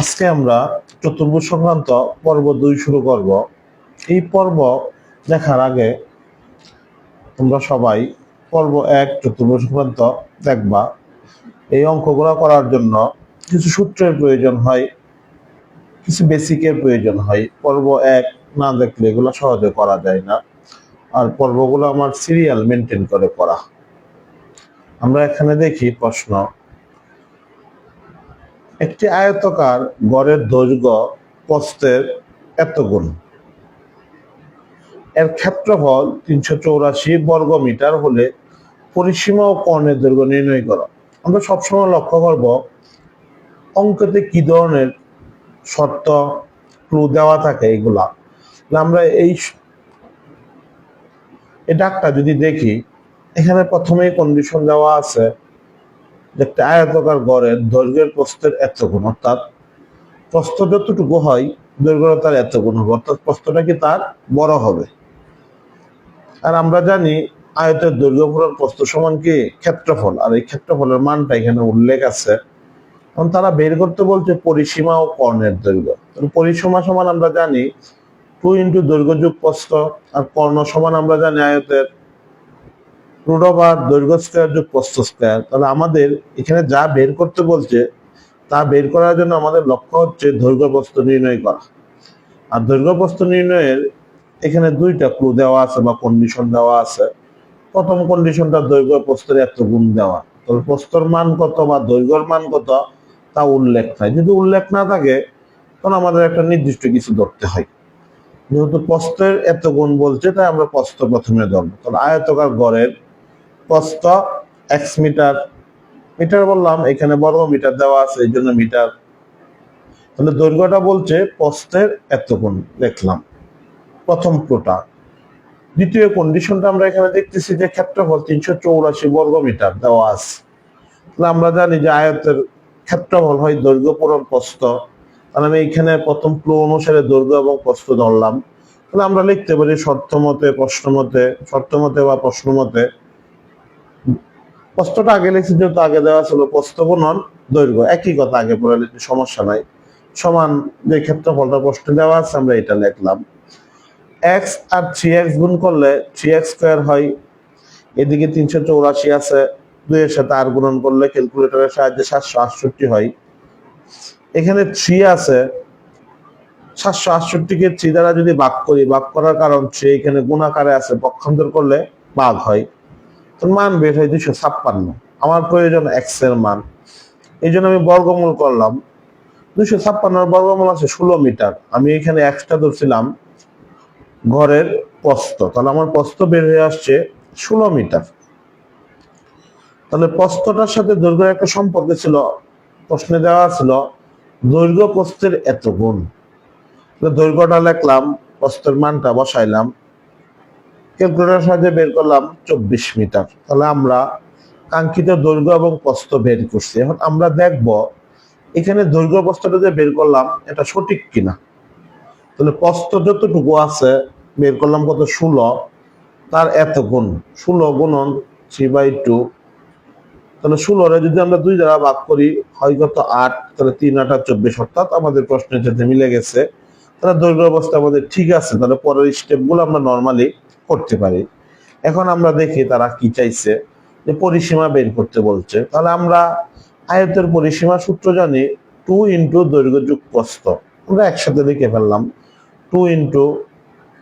আজকে আমরা চতুর্ভুজ সংক্রান্ত পর্ব দুই শুরু করব। এই পর্ব দেখার আগে তোমরা সবাই পর্ব এক, চতুর্ভুজ সংক্রান্ত দেখবা। এই অঙ্কগুলো করার জন্য কিছু সূত্রের প্রয়োজন হয়, কিছু বেসিকের প্রয়োজন হয়। পর্ব এক না দেখলে এগুলো সহজে করা যায় না। আর পর্বগুলো আমার সিরিয়াল মেনটেন করে করা। আমরা এখানে দেখি প্রশ্ন একটি আয়তকার গড়ের দৈর্ঘ্য প্রস্থের এত গুণ। এর ক্ষেত্রফল তিনশো চৌরাশি বর্গ মিটার হলে পরিসীমা ও কর্ণের দৈর্ঘ্য নির্ণয় করা। আমরা সবসময় লক্ষ্য করব অঙ্কতে কি ধরনের শর্ত ক্লু দেওয়া থাকে এগুলা। আমরা এই এই ডাকটা যদি দেখি, এখানে প্রথমেই কন্ডিশন দেওয়া আছে একটা আয়তকার গড়ের দৈর্ঘ্যের প্রস্থের এত গুণ, অর্থাৎ প্রস্থ যতটুকু হয় দৈর্ঘ্য তার এত গুণ হবে, অর্থাৎ প্রস্থটা কি তার বড় হবে। আর আমরা জানি আয়তের দৈর্ঘ্য পূরণ প্রস্থ সমান কি? ক্ষেত্রফল। আর এই ক্ষেত্রফলের মানটা এখানে উল্লেখ আছে। এখন তারা বের করতে বলছে পরিসীমা ও কর্ণের দৈর্ঘ্য। পরিসীমা সমান আমরা জানি, টু ইন্টু দৈর্ঘ্য যুগ প্রস্থ, আর কর্ণ সমান আমরা জানি আয়তের রুট ওভার দৈর্ঘ্য স্কোয়ার যোগ প্রস্থ স্কোয়ার তাহলে আমাদের এখানে যা বের করতে বলছে, তা বের করার জন্য আমাদের লক্ষ্য হচ্ছে দৈর্ঘ্য প্রস্থ নির্ণয় করা। আর দৈর্ঘ্য প্রস্থ নির্ণয়ের এখানে দুইটা ক্লু দেওয়া আছে বা কন্ডিশন দেওয়া আছে। প্রথম কন্ডিশনটা দৈর্ঘ্য প্রস্থের এত গুণ দেওয়া। তবে প্রস্তর মান কত বা দৈর্ঘ্যর মান কত, তা উল্লেখ নাই। যদি উল্লেখ না থাকে তখন আমাদের একটা নির্দিষ্ট কিছু ধরতে হয়। যেহেতু প্রস্থের এত গুণ বলছে, তাই আমরা প্রস্থ প্রথমে ধরবো। তাহলে আয়তকার গড়ের প্রস্থ এক্স মিটার মিটার বললাম, এখানে বর্গ মিটার দেওয়া আছে, এই জন্য মিটার তাহলে দৈর্ঘ্যটা বলছে প্রস্থের এত গুণ লিখলাম প্রথম ক্লুটা দ্বিতীয় কন্ডিশনটা আমরা এখানে দেখতেছি যে ক্ষেত্রফল তিনশো চৌরাশি বর্গ মিটার দেওয়া আছে। তাহলে আমরা জানি যে আয়তের ক্ষেত্রফল হয় দৈর্ঘ্য পূরণ প্রস্থ। তাহলে আমি এখানে প্রথম ক্লু অনুসারে দৈর্ঘ্য এবং প্রস্থ ধরলাম। তাহলে আমরা লিখতে পারি শর্ত মতে, প্রশ্ন মতে, শর্ত মতে বা প্রশ্ন মতে প্রস্তটা আগে লিখছি যেহেতু আগে দেওয়া ছিল প্রস্থ গুণন দৈর্ঘ্য। একই কথা আগে পড়ে লিখছি সমস্যা নাই। সমান যে ক্ষেত্রফলটা প্রশ্নে দেওয়া আছে, আমরা এটা লিখলাম। এক্স আর থ্রি এক্স গুণ করলে থ্রি এক্স স্কোয়ার হয়, এদিকে তিনশো চৌরাশি আছে, দুইয়ের সাথে আর গুণন করলে ক্যালকুলেটরের সাহায্যে সাতশো আটষট্টি হয়। এখানে থ্রি আছে, সাতশো আটষট্টিকে থ্রি দ্বারা যদি ভাগ করি, ভাগ করার কারণ থ্রি এখানে গুণাকারে আছে, পক্ষান্তর করলে ভাগ হয়। মান বের হয় দুশো ছাপ্পান্ন। আমার প্রয়োজন এক্সের মান। এই জন্য আমি বর্গমূল করলাম। দুশো ছাপ্পান্নর বর্গমূল আছে ষোলো মিটার। আমি এখানে এক্সটা ধরছিলাম ঘরের প্রস্থ। তাহলে আমার প্রস্থ বের হয়ে আসছে ষোলো মিটার। তাহলে প্রস্থটার সাথে দৈর্ঘ্যের একটা সম্পর্ক ছিল। প্রশ্নে দেওয়া ছিল, দৈর্ঘ্য প্রস্থের এত গুণ। দৈর্ঘ্যটা লেখলাম, প্রস্থের মানটা বসাইলাম। ক্যালকুলেটার সাহায্যে বের করলাম চব্বিশ মিটার। তাহলে আমরা কাঙ্ক্ষিত দৈর্ঘ্য এবং প্রস্থ বের করছি। এখন আমরা দেখব এখানে দৈর্ঘ্য প্রস্থটা যে বের করলাম, এটা সঠিক কিনা? তাহলে প্রস্থ যতটুকু আছে, বের করলাম কত? ষোলো। তার এত গুণ। ষোলো গুণন থ্রি বাই টু তাহলে ষোলোরে যদি আমরা দুই দ্বারা ভাগ করি, হয় কত? আট। তাহলে তিন, আট আর চব্বিশ অর্থাৎ আমাদের প্রশ্নের সাথে মিলে গেছে। তাহলে দৈর্ঘ্য অবস্থা আমাদের ঠিক আছে। তাহলে পরের স্টেপগুলো আমরা নর্মালি করতে পারি। এখন আমরা দেখি তারা কি চাইছে, যে পরিসীমা বের করতে বলছে। তাহলে আমরা আয়তের পরিসীমা সূত্র জানি টু ইন্টু দৈর্ঘ্য যুগ প্রস্থ আমরা একসাথে লিখে ফেললাম টু ইন্টু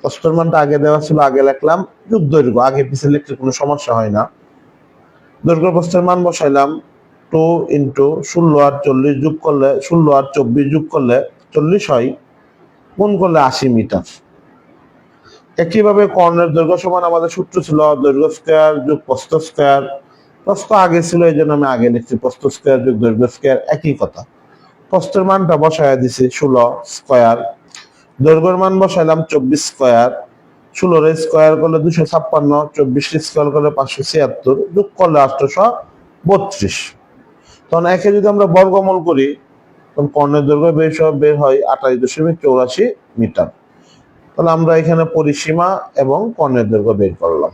প্রস্থের মানটা আগে দেওয়া ছিল, আগে লিখলাম, যুগ দৈর্ঘ্য। আগে পিছিয়ে লিখলে কোনো সমস্যা হয় না। দৈর্ঘ্য প্রস্থের মান বসাইলাম টু ইন্টু ষোলো আর চল্লিশ যোগ করলে, ষোলো আর চব্বিশ যোগ করলে চল্লিশ হয়, গুণ করলে আশি মিটার। একইভাবে কর্ণের দৈর্ঘ্য সমান, আমাদের সূত্র ছিল দৈর্ঘ্য স্কোয়ার যোগ প্রস্থ স্কোয়ার প্রস্থ আগে ছিল, এই জন্য আমি আগে লিখছি প্রস্থ স্কোয়ার যোগ দৈর্ঘ্য স্কোয়ার একই কথা। প্রস্থের মানটা বসায় দিছি ষোলো স্কোয়ার দৈর্ঘ্যের মান বসাইলাম চব্বিশ স্কোয়ার ষোলোর স্কোয়ার করলে দুশো ছাপ্পান্ন, চব্বিশ স্কোয়ার করলে পাঁচশো ছিয়াত্তর, যোগ করলে আটশোশো বত্রিশ। তখন একে যদি আমরা বর্গমূল করি, তখন কর্ণের দৈর্ঘ্য বের বের হয় আঠাশ দশমিক চৌরাশি মিটার। তাহলে আমরা এখানে পরিসীমা এবং কর্ণের দৈর্ঘ্য বের করলাম।